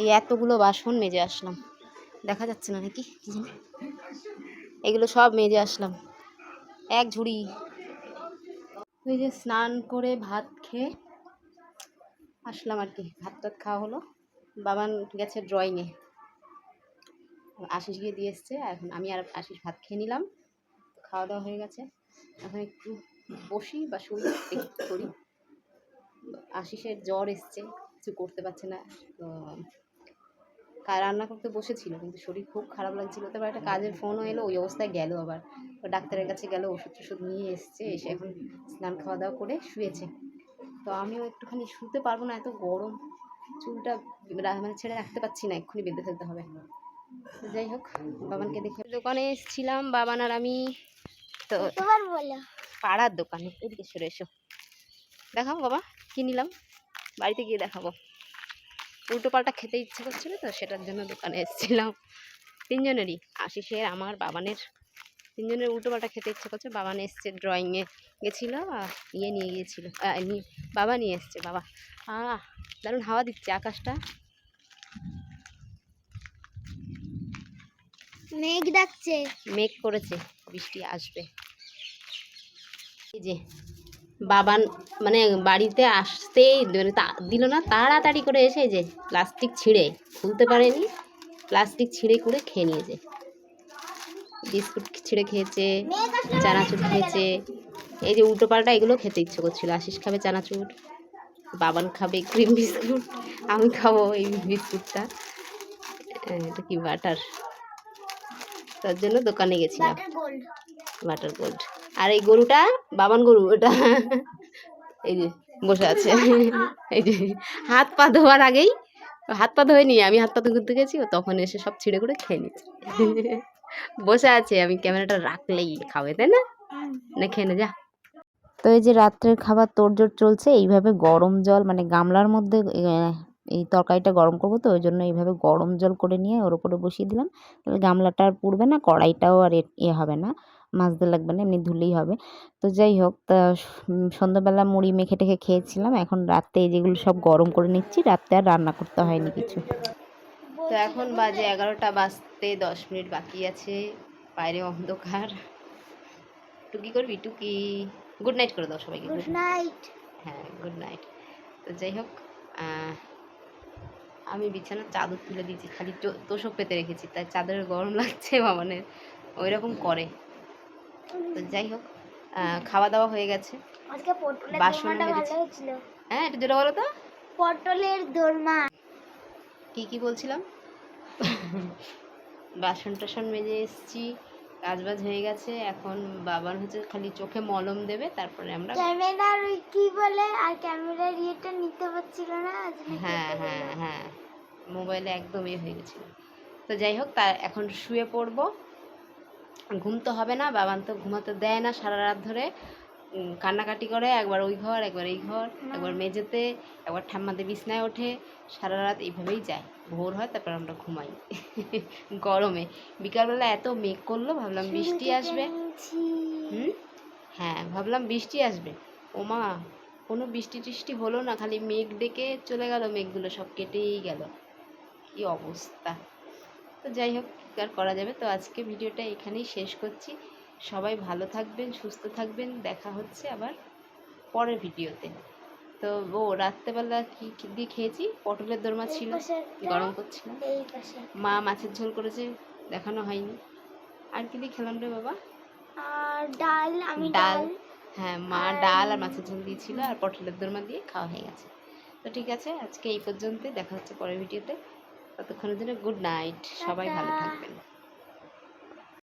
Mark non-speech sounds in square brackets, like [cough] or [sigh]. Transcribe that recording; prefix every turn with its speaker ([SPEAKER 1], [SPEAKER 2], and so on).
[SPEAKER 1] এই এতগুলো বাসন মেজে আসলাম। দেখা যাচ্ছে না নাকি? এগুলো সব মেজে আসলাম। এক ঝুড়ি। ওই যে স্নান করে ভাত খেয়ে আসলাম আর কি। ভাত টাত খাওয়া হলো। বাবান গেছে ড্রয়িংয়ে আশিস গিয়ে দিয়ে এসছে। এখন আমি আর আশিস ভাত খেয়ে নিলাম। খাওয়া দাওয়া হয়ে গেছে। এখন একটু বসি বা শুই, একটু করি। আশিসের জ্বর এসছে। কিছু করতে পারছে না। তো রান্না করতে বসেছিল কিন্তু শরীর খুব খারাপ লাগছিল। তারপর একটা কাজের ফোনও এলো ওই অবস্থায় গেল আবার। তো ডাক্তারের কাছে গেল ওষুধ টষুধ নিয়ে এসছে এসে এখন স্নান খাওয়া দাওয়া করে শুয়েছে। তো আমিও একটুখানি শুতে পারব না এত গরম। চুলটা মানে ছেড়ে রাখতে পারছি না এক্ষুনি বেঁধে ফেলতে হবে। যাই হোক বাবানকে দেখে দোকানে এসেছিলাম বাবান আর আমি। তো পাড়ার দোকানে এদিকে সরে এসো। দেখাও বাবা কি নিলাম? বাড়িতে গিয়ে দেখাবো। উল্টো পাল্টা খেতে ইচ্ছে করছিল তো সেটার জন্য দোকানে এসেছিলাম। তিনজনেরই আশিসের আমার বাবানের। তিনজনের উল্টো পাল্টা খেতে ইচ্ছে করছে। বাবান এসছে ড্রয়িংয়ে গেছিল আর ইয়ে নিয়ে গিয়েছিল বাবা নিয়ে এসছে বাবা। আহ দারুণ হাওয়া দিচ্ছে আকাশটা।
[SPEAKER 2] মেঘ ডাকছে।
[SPEAKER 1] মেঘ করেছে বৃষ্টি আসবে। এই যে বাবান মানে বাড়িতে আসতেই মানে তা- দিল না তাড়াতাড়ি করে এসে যে প্লাস্টিক ছিঁড়ে খুলতে পারেনি প্লাস্টিক ছিঁড়ে করে খেয়ে নিয়েছে। বিস্কুট ছিঁড়ে খেয়েছে চানাচুর খেয়েছে এই যে উল্টো পাল্টা এগুলো খেতে ইচ্ছে করছিল। আশিস খাবে চানাচুর বাবান খাবে ক্রিম বিস্কুট আমি খাব এই বিস্কুটটা। আহ, এটা কি বাটার তার জন্য দোকানে গেছিলাম।
[SPEAKER 2] বাটার গোল্ড
[SPEAKER 1] আর এই গরুটা বাবান গরু, ওটা এই যে বসে আছে। এই যে হাত পা ধোয়ার আগেই, হাত পা ধোয়ে নিয়ে আমি হাত পা ধুতে গেছি তখন এসে সব ছিঁড়ে করে খেয়ে নিচ্ছে। বসে আছে, আমি ক্যামেরাটা রাখলেই খাবে, তাই না? না খেয়ে যা। তো এই যে রাত্রের খাবার তোড়জোড় চলছে, এইভাবে গরম জল মানে গামলার মধ্যে এই তরকারিটা গরম করব তো, ওই জন্য এইভাবে গরম জল করে নিয়ে ওর উপরে বসিয়ে দিলাম। তাহলে গামলাটা আর পুড়বে না, কড়াইটাও আর এ- হবে না। মাজতে লাগবে না এমনি ধুলেই হবে। তো যাই হোক তা সন্ধ্যাবেলা মুড়ি মেখে টেখে খেয়েছিলাম। এখন রাতে যেগুলো সব গরম করে নিচ্ছি রাতে আর রান্না করতে হয়নি কিছু। তো এখন বাজে এগারোটা বাজতে দশ মিনিট বাকি আছে বাইরে অন্ধকার। টুকি করবি টুকি? গুড নাইট করে দাও সবাইকে
[SPEAKER 2] গুড নাইট
[SPEAKER 1] হ্যাঁ গুড নাইট তো যাই হোক আমি বিছানার চাদর তুলে দিয়েছি খালি তোষক পেতে রেখেছি তাই চাদরের গরম লাগছে মামানের। ওই রকম করে। তো যাই হোক খাওয়া দাওয়া হয়ে গেছে। বাসন হ্যাঁ একটু জোরে বলো তো।
[SPEAKER 2] পটলের দোরমা।
[SPEAKER 1] কি কি বলছিলাম? [laughs] বাসন টাসন মেজে এসেছি কাজ বাজ হয়ে গেছে। এখন বাবার হচ্ছে খালি চোখে মলম দেবে তারপরে আমরা
[SPEAKER 2] ক্যামেরার ওই কি বলে? আর ক্যামেরার ইয়েটা নিতে পারছিল না
[SPEAKER 1] হ্যাঁ হ্যাঁ হ্যাঁ। মোবাইলে একদম ইয়ে হয়ে গেছিল। তো যাই হোক তার এখন শুয়ে পড়ব। ঘুম তো হবে না বাবান তো ঘুমাতে দেয় না সারা রাত ধরে। কান্নাকাটি করে একবার ওই ঘর একবার এই ঘর একবার মেঝেতে একবার ঠাম্মাতে বিছনায় ওঠে সারা রাত এইভাবেই যায়। ভোর হয় তারপর আমরা ঘুমাই। [laughs] গরমে। বিকালবেলা এত মেঘ করল ভাবলাম বৃষ্টি আসবে। হুম? হ্যাঁ ভাবলাম বৃষ্টি আসবে। ও মা কোনো বৃষ্টি টিষ্টি হলো না খালি মেঘ ডেকে চলে গেল মেঘগুলো সব কেটেই গেল। কি অবস্থা। তো যাই হোক কি আর করা যাবে? তো আজকে ভিডিওটা এখানেই শেষ করছি। সবাই ভালো থাকবেন সুস্থ থাকবেন। দেখা হচ্ছে আবার পরের ভিডিওতে। তো ও রাত্রেবেলা কি দিয়ে খেয়েছি? পটলের দোরমা ছিল। গরম করছিলাম
[SPEAKER 2] পাশে
[SPEAKER 1] মা মাছের ঝোল করেছে। দেখানো হয়নি। আর কি দিয়ে খেলাম রে বাবা?
[SPEAKER 2] আর ডাল আমি
[SPEAKER 1] ডাল।
[SPEAKER 2] ডাল।
[SPEAKER 1] হ্যাঁ মা ডাল আর মাছের ঝোল দিয়েছিল আর পটলের দোরমা দিয়ে খাওয়া হয়ে গেছে। তো ঠিক আছে আজকে এই পর্যন্তই। দেখা হচ্ছে পরের ভিডিওতে। ততক্ষণের জন্য গুড নাইট সবাই ভালো থাকবেন।